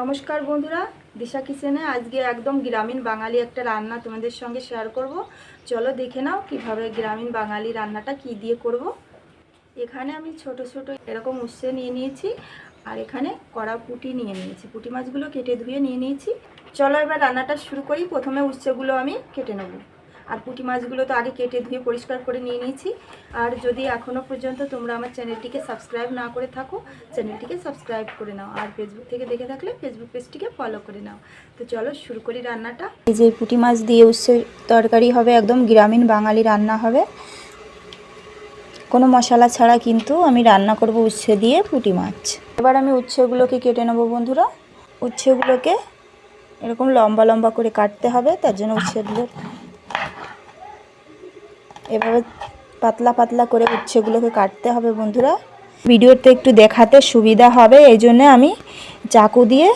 নমস্কার বন্ধুরা, দিশা কিচেনে আজকে একদম গ্রামীণ বাঙালি একটা রান্না তোমাদের সঙ্গে শেয়ার করব। চলো দেখে নাও কীভাবে গ্রামীণ বাঙালি রান্নাটা কি দিয়ে করব। এখানে আমি ছোট ছোট এরকম উচ্ছে নিয়ে নিয়েছি, আর এখানে কড়া পুঁটি নিয়ে নিয়েছি। পুঁটি মাছগুলো কেটে ধুয়ে নিয়ে নিয়েছি। চলো এবার রান্নাটা শুরু করি। প্রথমে উচ্ছেগুলো আমি কেটে নেব। আর পুঁটি মাছগুলো তো আগে কেটে ধুয়ে পরিষ্কার করে নিয়ে নিয়েছি। আর যদি এখনও পর্যন্ত তোমরা আমার চ্যানেলটিকে সাবস্ক্রাইব না করে থাকো, চ্যানেলটিকে সাবস্ক্রাইব করে নাও। আর ফেসবুক থেকে দেখে থাকলে ফেসবুক পেজটিকে ফলো করে নাও। তো চলো শুরু করি রান্নাটা। এই যে পুঁটি মাছ দিয়ে উচ্ছে তরকারি হবে, একদম গ্রামীণ বাঙালি রান্না হবে। কোনো মশলা ছাড়া কিন্তু আমি রান্না করব উচ্ছে দিয়ে পুঁটি মাছ। এবার আমি উচ্ছেগুলোকে কেটে নেব বন্ধুরা। উচ্ছেগুলোকে এরকম লম্বা লম্বা করে কাটতে হবে, তার জন্য উচ্ছেগুলো এভাবে পাতলা পাতলা করে উচ্ছেগুলোকে কাটতে হবে বন্ধুরা। ভিডিওতে একটু দেখাতে সুবিধা হবে, এই জন্য আমি চাকু দিয়ে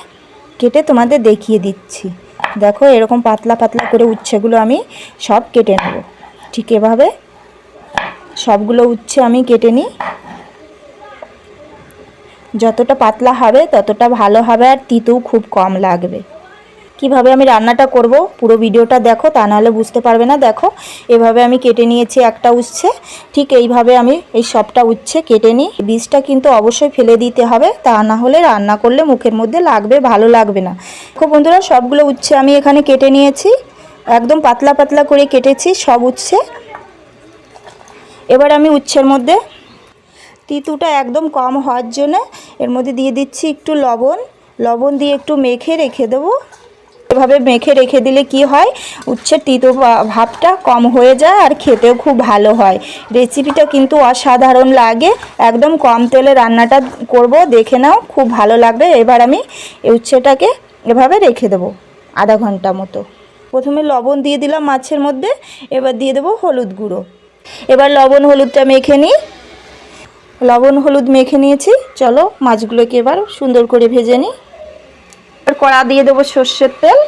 কেটে তোমাদের দেখিয়ে দিচ্ছি। দেখো, এরকম পাতলা পাতলা করে উচ্ছেগুলো আমি সব কেটে নেব। ঠিক এভাবে সবগুলো উচ্ছে আমি কেটে নিই। যতটা পাতলা হবে ততটা ভালো হবে, আর তিতেও খুব কম লাগবে। কীভাবে আমি রান্নাটা করব, পুরো ভিডিওটা দেখো, তা নাহলে বুঝতে পারবে না, দেখো। এভাবে আমি কেটে নিয়েছি একটা উচ্ছে, ঠিক এইভাবে আমি এই সবটা উচ্ছে কেটে নিই। বীজটা কিন্তু অবশ্যই ফেলে দিতে হবে, তা না হলে রান্না করলে মুখের মধ্যে লাগবে, ভালো লাগবে না। দেখো বন্ধুরা, সবগুলো উচ্ছে আমি এখানে কেটে নিয়েছি, একদম পাতলা পাতলা করে কেটেছি সব উচ্ছে। এবার আমি উচ্ছের মধ্যে তিতুটা একদম কম হওয়ার জন্য এর মধ্যে দিয়ে দিচ্ছি একটু লবণ লবণ দিয়ে একটু মেখে রেখে দেবো। এভাবে মেখে রেখে দিলে কি হয়? উচ্ছের তিতো ভাবটা কম হয়ে যায় আর খেতেও খুব ভালো হয়। রেসিপিটা কিন্তু অসাধারণ লাগে। একদম কম তেলে রান্নাটা করব, দেখে নাও, খুব ভালো লাগবে। এবার আমি এই উচ্ছেটাকে এভাবে রেখে দেবো, আধা ঘণ্টা মতো। প্রথমে লবণ দিয়ে দিলাম মাছের মধ্যে, এবার দিয়ে দেবো হলুদ গুঁড়ো। এবার লবণ হলুদটা মেখে নিই। লবণ হলুদ মেখে নিয়েছি। চলো মাছগুলোকে এবার সুন্দর করে ভেজে নিই। কড়া দিয়ে দেবো সর্ষের তেল।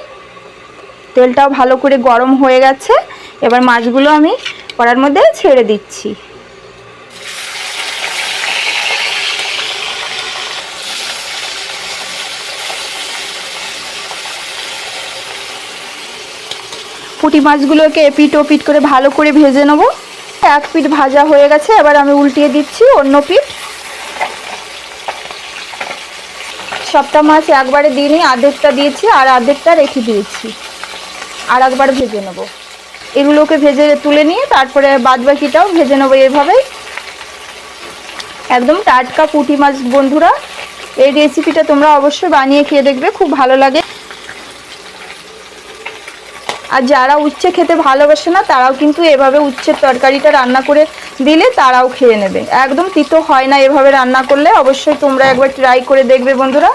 তেলটাও ভালো করে গরম হয়ে গেছে। এবার মাছগুলো আমি কড়ার মধ্যে ছেড়ে দিচ্ছি। পুঁটি মাছগুলোকে এপিট ওপিট করে ভালো করে ভেজে নেব। এক পিঠ ভাজা হয়ে গেছে, এবার আমি উল্টিয়ে দিচ্ছি অন্য পিঠ সবটা মাছ একবারে দিইনি, আর্ধেকটা দিয়েছি আর আর্ধেকটা রেখে দিয়েছি। আর একবার ভেজে নেব। এগুলোকে ভেজে তুলে নিয়ে তারপরে বাদ বাকিটাও ভেজে নেব এভাবেই একদম টাটকা পুঁটি মাছ, বন্ধুরা। এই রেসিপিটা তোমরা অবশ্যই বানিয়ে খেয়ে দেখবে, খুব ভালো লাগে। আর যারা উচ্ছে খেতে ভালোবাসে না, তারাও কিন্তু এভাবে উচ্ছের তরকারিটা রান্না করে দিলে তারাও খেয়ে নেবে। একদম তিতো হয় না এভাবে রান্না করলে, অবশ্যই তোমরা একবার ট্রাই করে দেখবে বন্ধুরা।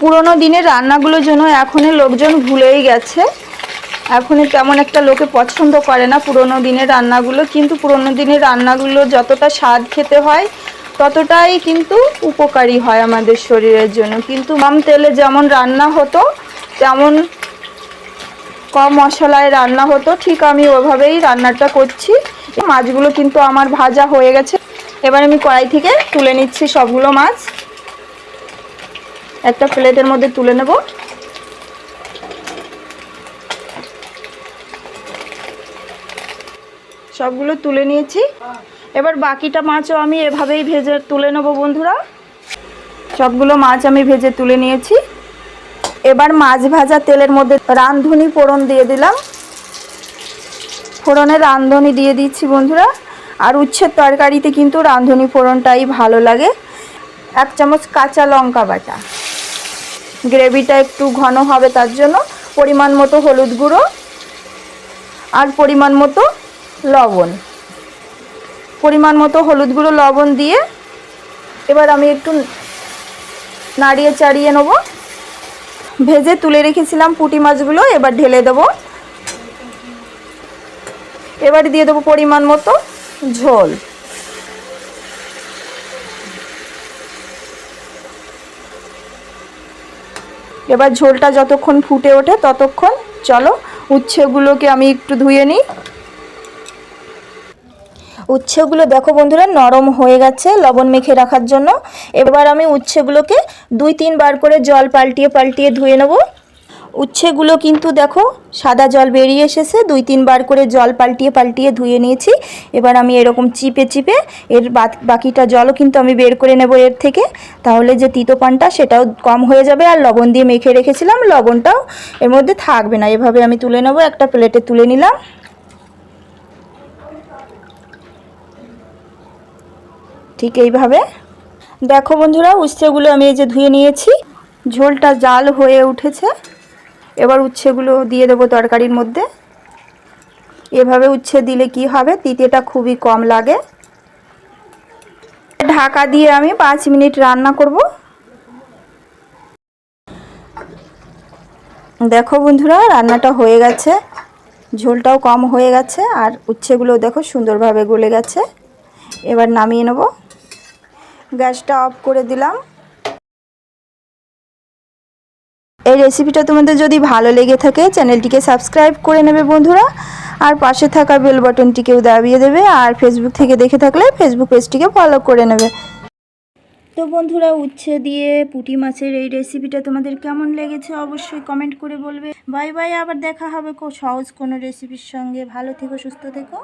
পুরোনো দিনের রান্নাগুলো যেন এখনের লোকজন ভুলেই গেছে। এখন তেমন একটা লোকে পছন্দ করে না পুরোনো দিনের রান্নাগুলো, কিন্তু পুরোনো দিনের রান্নাগুলো যতটা স্বাদ খেতে হয়, ততটাই কিন্তু উপকারী হয় আমাদের শরীরের জন্য। কিন্তু মাম তেলে যেমন রান্না হতো, তেমন কম মশলায় রান্না হতো, ঠিক আমি ওভাবেই রান্নাটা করছি। মাছগুলো কিন্তু আমার ভাজা হয়ে গেছে। এবার আমি কড়াই থেকে তুলে নিচ্ছি সবগুলো মাছ। একটা প্লেটের মধ্যে তুলে নেব। সবগুলো তুলে নিয়েছি। এবার বাকিটা মাছও আমি এভাবেই ভেজে তুলে নেব বন্ধুরা। সবগুলো মাছ আমি ভেজে তুলে নিয়েছি। এবার মাছ ভাজা তেলের মধ্যে রাঁধুনি ফোড়ন দিয়ে দিলাম। ফোড়নে রাঁধুনি দিয়ে দিচ্ছি বন্ধুরা। আর উচ্ছের তরকারিতে কিন্তু রাঁধুনি ফোড়নটাই ভালো লাগে। এক চামচ কাঁচা লঙ্কা বাটা। গ্রেভিটা একটু ঘন হবে তার জন্য পরিমাণ মতো হলুদ গুঁড়ো আর পরিমাণ মতো লবণ। পরিমাণ মতো হলুদ গুঁড়ো লবণ দিয়ে এবার আমি একটু নাড়িয়ে চাড়িয়ে নেব। ভেজে তুলে রেখেছিলাম পুঁটি মাছগুলো, এবার ঢেলে দেব। এবার দিয়ে দেবো পরিমাণ মতো ঝোল। এবার ঝোলটা যতক্ষণ ফুটে ওঠে ততক্ষণ চলো উচ্ছেগুলোকে আমি একটু ধুয়ে নিই। উচ্ছেগুলো দেখো বন্ধুরা, নরম হয়ে গেছে লবণ মেখে রাখার জন্য। এবার আমি উচ্ছেগুলোকে দুই তিনবার করে জল পাল্টিয়ে পাল্টিয়ে ধুয়ে নেব। উচ্ছেগুলো কিন্তু দেখো সাদা জল বেরিয়ে এসেছে, দুই তিনবার করে জল পাল্টিয়ে পাল্টিয়ে ধুয়ে নিয়েছি। এবার আমি এরকম চিপে চিপে এর বাকিটা জলও কিন্তু আমি বের করে নেব এর থেকে। তাহলে যে তিতোপানটা সেটাও কম হয়ে যাবে আর লবণ দিয়ে মেখে রেখেছিলাম, লবণটাও এর মধ্যে থাকবে না। এভাবে আমি তুলে নেব, একটা প্লেটে তুলে নিলাম। ঠিক এইভাবে। দেখো বন্ধুরা, উচ্ছেগুলো আমি এই যে ধুয়ে নিয়েছি। ঝোলটা জাল হয়ে উঠেছে। এবার উচ্ছেগুলো দিয়ে দেবো তরকারির মধ্যে। এভাবে উচ্ছে দিলে কি হবে? তিতেটা খুবই কম লাগে। ঢাকা দিয়ে আমি পাঁচ মিনিট রান্না করব। দেখো বন্ধুরা, রান্নাটা হয়ে গেছে। ঝোলটাও কম হয়ে গেছে আর উচ্ছেগুলো দেখো সুন্দরভাবে গলে গেছে। এবার নামিয়ে নেব। গ্যাসটা অফ করে দিলাম। এই রেসিপিটা তোমাদের যদি ভালো লেগে থাকে, চ্যানেলটিকে সাবস্ক্রাইব করে নেবে বন্ধুরা। আর পাশে থাকা বেল বাটনটিকেও দাবিয়ে দেবে, আর ফেসবুক থেকে দেখে থাকলে ফেসবুক পেজটিকে ফলো করে নেবে। তো বন্ধুরা, উচ্ছে দিয়ে পুঁটি মাছের এই রেসিপিটা তোমাদের কেমন লেগেছে অবশ্যই কমেন্ট করে বলবে। বাই বাই, আবার দেখা হবে সহজ কোনো রেসিপির সঙ্গে। ভালো থেকো, সুস্থ থেকো।